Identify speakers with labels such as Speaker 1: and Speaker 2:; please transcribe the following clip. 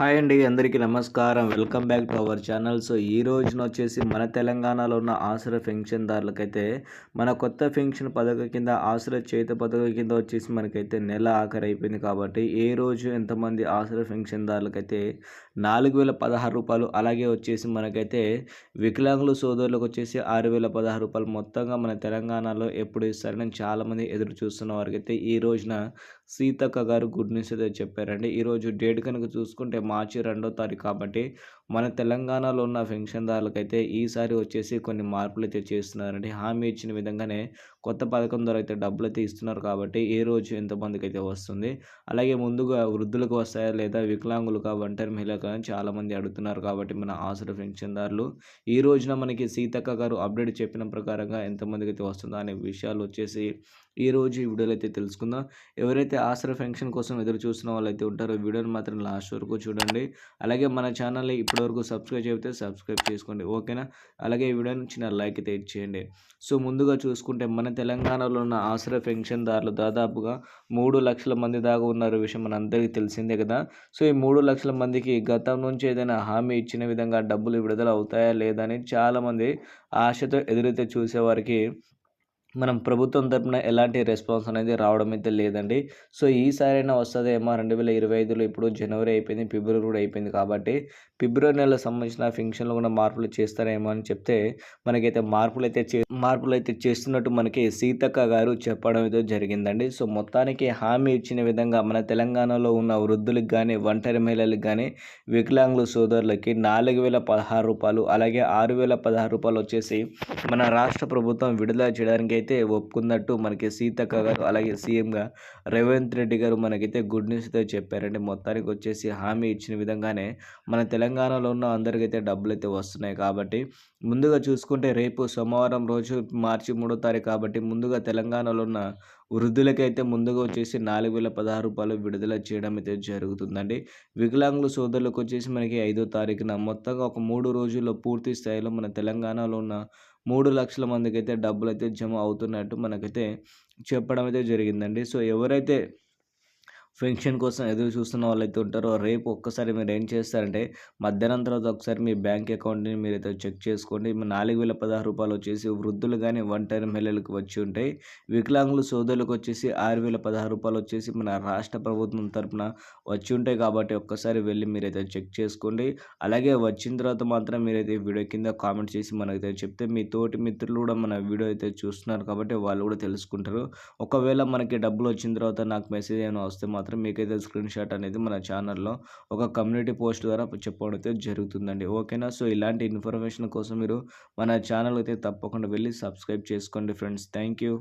Speaker 1: Hi అండి అందరికీ నమస్కారం. Welcome back to our channel. So ఈ రోజున వచ్చేసి మన తెలంగాణలో ఉన్న ఆశ్ర పెన్షన్దారులకైతే మన కొత్త పెన్షన్ పథకం కింద ఆసుర చేత పథకం కింద వచ్చేసి మనకైతే నెల ఆఖరి అయిపోయింది కాబట్టి ఏ రోజు ఎంతమంది ఆశ్ర పెన్షన్దారులకైతే నాలుగు వేల పదహారు రూపాయలు అలాగే వచ్చేసి మనకైతే వికలాంగుల సోదరులకు వచ్చేసి ఆరు వేల పదహారు రూపాయలు మొత్తంగా మన తెలంగాణలో ఎప్పుడు ఇస్తారని చాలామంది ఎదురు చూస్తున్న వారికైతే ఈ రోజున సీతక్క గారు గుడ్ న్యూస్ అయితే చెప్పారండి. ఈరోజు డేట్ కనుక చూసుకుంటే మార్చి రెండో తారీఖు కాబట్టి మన తెలంగాణలో ఉన్న పెన్షన్దారులకైతే ఈసారి వచ్చేసి కొన్ని మార్పులు అయితే చేస్తున్నారండి. హామీ ఇచ్చిన విధంగానే కొత్త పథకం ద్వారా అయితే డబ్బులు అయితే ఇస్తున్నారు కాబట్టి ఏ రోజు ఎంతమందికి అయితే వస్తుంది. అలాగే ముందుగా వృద్ధులకు వస్తాయా లేదా వికలాంగులుగా ఒంటరి మహిళగా అని చాలామంది అడుగుతున్నారు కాబట్టి మన ఆసుల పెన్షన్దారులు. ఈ రోజున మనకి సీతక్క గారు అప్డేట్ చెప్పిన ప్రకారంగా ఎంతమందికి అయితే వస్తుందో అనే విషయాలు వచ్చేసి ఈ రోజు ఈ వీడియోలో అయితే తెలుసుకుందాం. ఎవరైతే ఆసరా ఫంక్షన్ కోసం ఎదురు చూస్తున్న వాళ్ళైతే ఉంటారో వీడియోని మాత్రం లాస్ట్ వరకు చూడండి. అలాగే మన ఛానల్ని ఇప్పటివరకు సబ్స్క్రైబ్ చేస్తే సబ్స్క్రైబ్ చేసుకోండి. ఓకేనా? అలాగే ఈ వీడియోని చిన్న లైక్ అయితే ఇచ్చేయండి. సో ముందుగా చూసుకుంటే మన తెలంగాణలో ఉన్న ఆసరా పెన్షన్దారులు దాదాపుగా మూడు లక్షల మంది దాకా ఉన్నారు విషయం మన అందరికీ తెలిసిందే కదా. సో ఈ మూడు లక్షల మందికి గతం నుంచి ఏదైనా హామీ ఇచ్చిన విధంగా డబ్బులు విడుదల అవుతాయా లేదా అని చాలామంది ఆశతో ఎదురైతే చూసేవారికి మనం ప్రభుత్వం తరపున ఎలాంటి రెస్పాన్స్ అనేది రావడం అయితే లేదండి. సో ఈసారైనా వస్తుందేమో రెండు వేల ఇరవై ఐదులో ఇప్పుడు జనవరి అయిపోయింది ఫిబ్రవరి కూడా అయిపోయింది కాబట్టి ఫిబ్రవరి నెలకు సంబంధించిన ఫంక్షన్లో కూడా మార్పులు చేస్తారేమో అని చెప్తే మనకైతే మార్పులు అయితే చే మార్పులు అయితే చేస్తున్నట్టు మనకి సీతక్క గారు చెప్పడం అయితే జరిగిందండి. సో మొత్తానికి హామీ ఇచ్చిన విధంగా మన తెలంగాణలో ఉన్న వృద్ధులకు కానీ ఒంటరి మహిళలకు కానీ వికలాంగుల సోదరులకి నాలుగు వేల పదహారు రూపాయలు అలాగే ఆరు వేల పదహారు రూపాయలు వచ్చేసి మన రాష్ట్ర ప్రభుత్వం విడుదల చేయడానికి అయితే ఒప్పుకున్నట్టు మనకి సీతక్క గారు అలాగే సీఎంగా రేవంత్ రెడ్డి గారు మనకైతే గుడ్ న్యూస్ అయితే చెప్పారండి. మొత్తానికి వచ్చేసి హామీ ఇచ్చిన విధంగానే మన తెలంగాణలో ఉన్న అందరికైతే డబ్బులు అయితే వస్తున్నాయి కాబట్టి ముందుగా చూసుకుంటే రేపు సోమవారం రోజు మార్చి మూడో తారీఖు కాబట్టి ముందుగా తెలంగాణలో ఉన్న వృద్ధులకైతే ముందుగా వచ్చేసి నాలుగు వేల పదహారు రూపాయలు విడుదల చేయడం అయితే జరుగుతుందండి. వికలాంగుల సోదరులకు వచ్చేసి మనకి ఐదో తారీఖున మొత్తంగా ఒక మూడు రోజుల్లో పూర్తి స్థాయిలో మన తెలంగాణలో ఉన్న మూడు లక్షల మందికి అయితే డబ్బులు అయితే జమ అవుతున్నట్టు మనకైతే చెప్పడం అయితే జరిగిందండి. సో ఎవరైతే పెన్షన్ కోసం ఎదురు చూస్తున్న వాళ్ళైతే ఉంటారో రేపు ఒక్కసారి మీరు ఏం చేస్తారంటే మధ్యాహ్నం తర్వాత ఒకసారి మీ బ్యాంక్ అకౌంట్ని మీరు అయితే చెక్ చేసుకోండి. నాలుగు వేల పదహారు రూపాయలు వచ్చేసి వృద్ధులు కానీ ఒంటరి మహిళలకు వచ్చి ఉంటాయి వికలాంగులు సోదరులకు వచ్చేసి ఆరు వేల పదహారు రూపాయలు వచ్చేసి మన రాష్ట్ర ప్రభుత్వం తరఫున వచ్చి ఉంటాయి కాబట్టి ఒక్కసారి వెళ్ళి మీరైతే చెక్ చేసుకోండి. అలాగే వచ్చిన తర్వాత మాత్రం మీరైతే వీడియో కింద కామెంట్ చేసి మనకైతే చెప్తే మీ తోటి మిత్రులు కూడా మన వీడియో అయితే చూస్తున్నారు కాబట్టి వాళ్ళు కూడా తెలుసుకుంటారు. ఒకవేళ మనకి డబ్బులు వచ్చిన తర్వాత నాకు మెసేజ్ ఏమైనా వస్తే మాత్రం మీకైతే స్క్రీన్ షాట్ అనేది మన ఛానల్లో ఒక కమ్యూనిటీ పోస్ట్ ద్వారా చెప్పడం అయితే జరుగుతుందండి. ఓకేనా? సో ఇలాంటి ఇన్ఫర్మేషన్ కోసం మీరు మన ఛానల్ అయితే తప్పకుండా వెళ్ళి సబ్స్క్రైబ్ చేసుకోండి ఫ్రెండ్స్. Thank you.